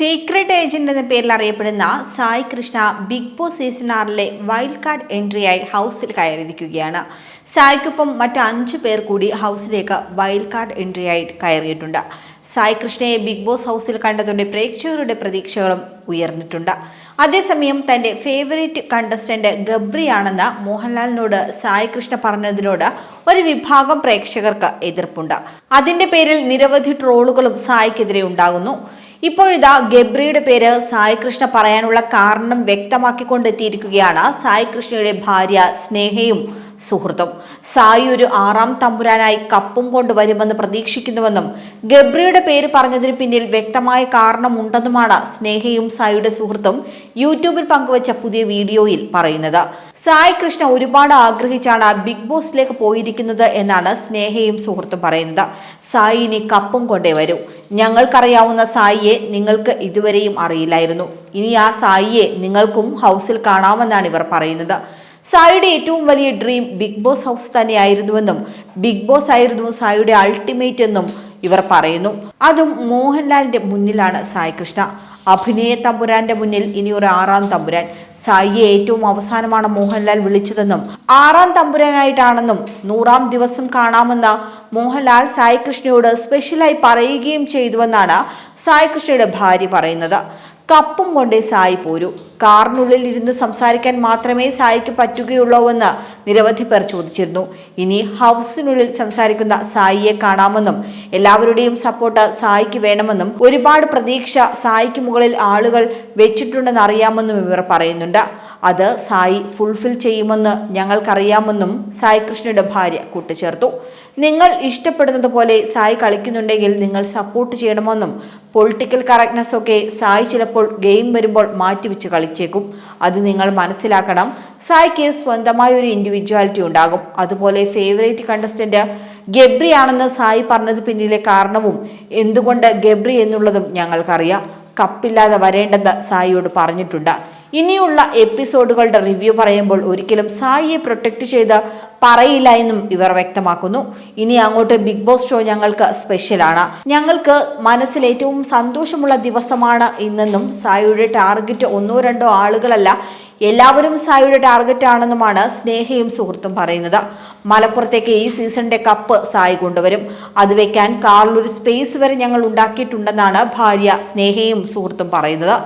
Secret agent എന്ന പേരിൽ അറിയപ്പെടുന്ന Sai Krishna Bigg Boss season ആറിലെ വൈൽഡ് കാർഡ് എൻട്രിയായി ഹൗസിൽ കയറിയിരിക്കുകയാണ്. സായിക്കൊപ്പം മറ്റ് അഞ്ച് പേർ കൂടി ഹൗസിലേക്ക് വൈൽഡ് കാർഡ് എൻട്രിയായി കയറിയിട്ടുണ്ട്. സായി കൃഷ്ണയെ ബിഗ് ബോസ് ഹൗസിൽ കണ്ടതോടെ പ്രേക്ഷകരുടെ പ്രതീക്ഷകളും ഉയർന്നിട്ടുണ്ട്. അതേസമയം തന്റെ ഫേവറേറ്റ് കണ്ടസ്റ്റന്റ് ഗബ്രിയാണെന്ന് മോഹൻലാലിനോട് സായി കൃഷ്ണ പറഞ്ഞതിനോട് ഒരു വിഭാഗം പ്രേക്ഷകർക്ക് എതിർപ്പുണ്ട്. അതിന്റെ പേരിൽ നിരവധി ട്രോളുകളും സായിക്കെതിരെ ഉണ്ടാകുന്നു. ഇപ്പോഴിതാ ഗബ്രിയുടെ പേര് സായി കൃഷ്ണ പറയാനുള്ള കാരണം വ്യക്തമാക്കിക്കൊണ്ടെത്തിയിരിക്കുകയാണ് സായി കൃഷ്ണയുടെ ഭാര്യ സ്നേഹയും സുഹൃത്തും. സായി ഒരു ആറാം തമ്പുരാനായി കപ്പും കൊണ്ടുവരുമെന്ന് പ്രതീക്ഷിക്കുന്നുവെന്നും ഗബ്രിയുടെ പേര് പറഞ്ഞതിന് പിന്നിൽ വ്യക്തമായ കാരണമുണ്ടെന്നുമാണ് സ്നേഹയും സായിയുടെ സുഹൃത്തും യൂട്യൂബിൽ പങ്കുവച്ച പുതിയ വീഡിയോയിൽ പറയുന്നത്. സായി കൃഷ്ണ ഒരുപാട് ആഗ്രഹിച്ചാണ് ബിഗ് ബോസിലേക്ക് പോയിരിക്കുന്നത് എന്നാണ് സ്നേഹയും സുഹൃത്തും പറയുന്നത്. സായി ഇനി കപ്പും കൊണ്ടേ വരൂ. ഞങ്ങൾക്കറിയാവുന്ന സായിയെ നിങ്ങൾക്ക് ഇതുവരെയും അറിയില്ലായിരുന്നു. ഇനി ആ സായിയെ നിങ്ങൾക്കും ഹൗസിൽ കാണാമെന്നാണ് ഇവർ പറയുന്നത്. സായിയുടെ ഏറ്റവും വലിയ ഡ്രീം ബിഗ് ബോസ് ഹൗസ് തന്നെയായിരുന്നുവെന്നും ബിഗ് ബോസ് ആയിരുന്നു സായിയുടെ അൾട്ടിമേറ്റ് എന്നും ഇവർ പറയുന്നു. അതും മോഹൻലാലിന്റെ മുന്നിലാണ് സായി കൃഷ്ണ. അഭിനയ തമ്പുരാന്റെ മുന്നിൽ ഇനി ഒരു ആറാം തമ്പുരാൻ. സായിയെ ഏറ്റവും അവസാനമാണ് മോഹൻലാൽ വിളിച്ചതെന്നും ആറാം തമ്പുരാനായിട്ടാണെന്നും നൂറാം ദിവസം കാണാമെന്ന മോഹൻലാൽ സായി കൃഷ്ണയോട് സ്പെഷ്യലായി പറയുകയും ചെയ്തുവെന്നാണ് സായി കൃഷ്ണയുടെ ഭാര്യ പറയുന്നത്. കപ്പും കൊണ്ടേ സായി പോരൂ. കാറിനുള്ളിൽ ഇരുന്ന് സംസാരിക്കാൻ മാത്രമേ സായിക്ക് പറ്റുകയുള്ളൂവെന്ന് നിരവധി പേർ ചോദിച്ചിരുന്നു. ഇനി ഹൗസിനുള്ളിൽ സംസാരിക്കുന്ന സായിയെ കാണാമെന്നും എല്ലാവരുടെയും സപ്പോർട്ട് സായിക്ക് വേണമെന്നും ഒരുപാട് പ്രതീക്ഷ സായിക്ക് മുകളിൽ ആളുകൾ വെച്ചിട്ടുണ്ടെന്ന് അറിയാമെന്നും ഇവർ പറയുന്നുണ്ട്. അത് സായി ഫുൾഫിൽ ചെയ്യുമെന്ന് ഞങ്ങൾക്കറിയാമെന്നും സായി കൃഷ്ണയുടെ ഭാര്യ കൂട്ടിച്ചേർത്തു. നിങ്ങൾ ഇഷ്ടപ്പെടുന്നത് പോലെ സായി കളിക്കുന്നുണ്ടെങ്കിൽ നിങ്ങൾ സപ്പോർട്ട് ചെയ്യണമെന്നും പൊളിറ്റിക്കൽ കറക്റ്റ്നെസ് ഒക്കെ സായി ചിലപ്പോൾ ഗെയിം വരുമ്പോൾ മാറ്റിവെച്ച് കളിച്ചേക്കും. അത് നിങ്ങൾ മനസ്സിലാക്കണം. സായിക്ക് സ്വന്തമായ ഒരു ഇൻഡിവിജ്വാലിറ്റി ഉണ്ടാകും. അതുപോലെ ഫേവറേറ്റ് കണ്ടസ്റ്റന്റ് ഗബ്രി ആണെന്ന് സായി പറഞ്ഞത് പിന്നിലെ കാരണവും എന്തുകൊണ്ട് ഗബ്രി എന്നുള്ളതും ഞങ്ങൾക്കറിയാം. കപ്പില്ലാതെ വരേണ്ടെന്ന് സായിയോട് പറഞ്ഞിട്ടുണ്ട്. ഇനിയുള്ള എപ്പിസോഡുകളുടെ റിവ്യൂ പറയുമ്പോൾ ഒരിക്കലും സായിയെ പ്രൊട്ടക്ട് ചെയ്ത് പറയില്ല എന്നും ഇവർ വ്യക്തമാക്കുന്നു. ഇനി അങ്ങോട്ട് ബിഗ് ബോസ് ഷോ ഞങ്ങൾക്ക് സ്പെഷ്യലാണ്. ഞങ്ങൾക്ക് മനസ്സിൽ ഏറ്റവും സന്തോഷമുള്ള ദിവസമാണ് ഇന്നെന്നും സായിയുടെ ടാർഗറ്റ് ഒന്നോ രണ്ടോ ആളുകളല്ല എല്ലാവരും സായിയുടെ ടാർഗറ്റ് ആണെന്നുമാണ് സ്നേഹയും സുഹൃത്തും പറയുന്നത്. മലപ്പുറത്തേക്ക് ഈ സീസണിന്റെ കപ്പ് സായി കൊണ്ടുവരും. അത് വെക്കാൻ കാറിലൊരു സ്പേസ് വരെ ഞങ്ങൾ ഉണ്ടാക്കിയിട്ടുണ്ടെന്നാണ് ഭാര്യ സ്നേഹയും സുഹൃത്തും പറയുന്നത്.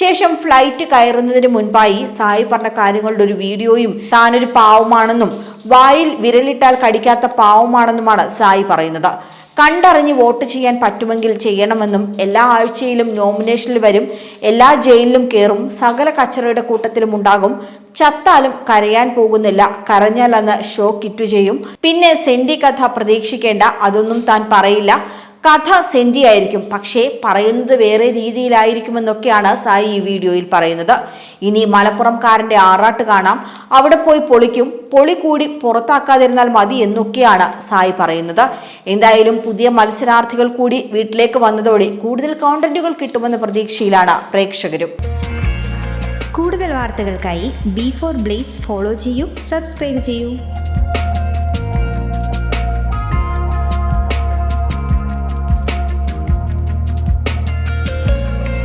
ശേഷം ഫ്ലൈറ്റ് കയറുന്നതിന് മുൻപായി സായി പറഞ്ഞ കാര്യങ്ങളുടെ ഒരു വീഡിയോയും താനൊരു പാവമാണെന്നും വായിൽ വിരലിട്ടാൽ കടിക്കാത്ത പാവമാണെന്നുമാണ് സായി പറയുന്നത്. കണ്ടറിഞ്ഞ് വോട്ട് ചെയ്യാൻ പറ്റുമെങ്കിൽ ചെയ്യണമെന്നും എല്ലാ ആഴ്ചയിലും നോമിനേഷനിൽ വരും എല്ലാ ജയിലിലും കയറും സകല കച്ചറയുടെ കൂട്ടത്തിലും ഉണ്ടാകും. ചത്താലും കരയാൻ പോകുന്നില്ല കരഞ്ഞാൽ അന്ന് ഷോ കിറ്റു ചെയ്യും. പിന്നെ സെന്റി കഥ പ്രതീക്ഷിക്കേണ്ട അതൊന്നും താൻ പറയില്ല. കഥ സെന്റി ആയിരിക്കും പക്ഷേ പറയുന്നത് വേറെ രീതിയിലായിരിക്കുമെന്നൊക്കെയാണ് സായി ഈ വീഡിയോയിൽ പറയുന്നത്. ഇനി മലപ്പുറംകാരന്റെ ആറാട്ട് കാണാം. അവിടെ പോയി പൊളിക്കും. പൊളി കൂടി പുറത്താക്കാതിരുന്നാൽ മതി എന്നൊക്കെയാണ് സായി പറയുന്നത്. എന്തായാലും പുതിയ മത്സരാർത്ഥികൾ കൂടി വീട്ടിലേക്ക് വന്നതോടെ കൂടുതൽ കോണ്ടന്റുകൾ കിട്ടുമെന്ന പ്രതീക്ഷയിലാണ് പ്രേക്ഷകരും. കൂടുതൽ വാർത്തകൾക്കായി ബി ഫോർ ബ്ലേസ് ഫോളോ ചെയ്യൂ സബ്സ്ക്രൈബ് ചെയ്യൂ.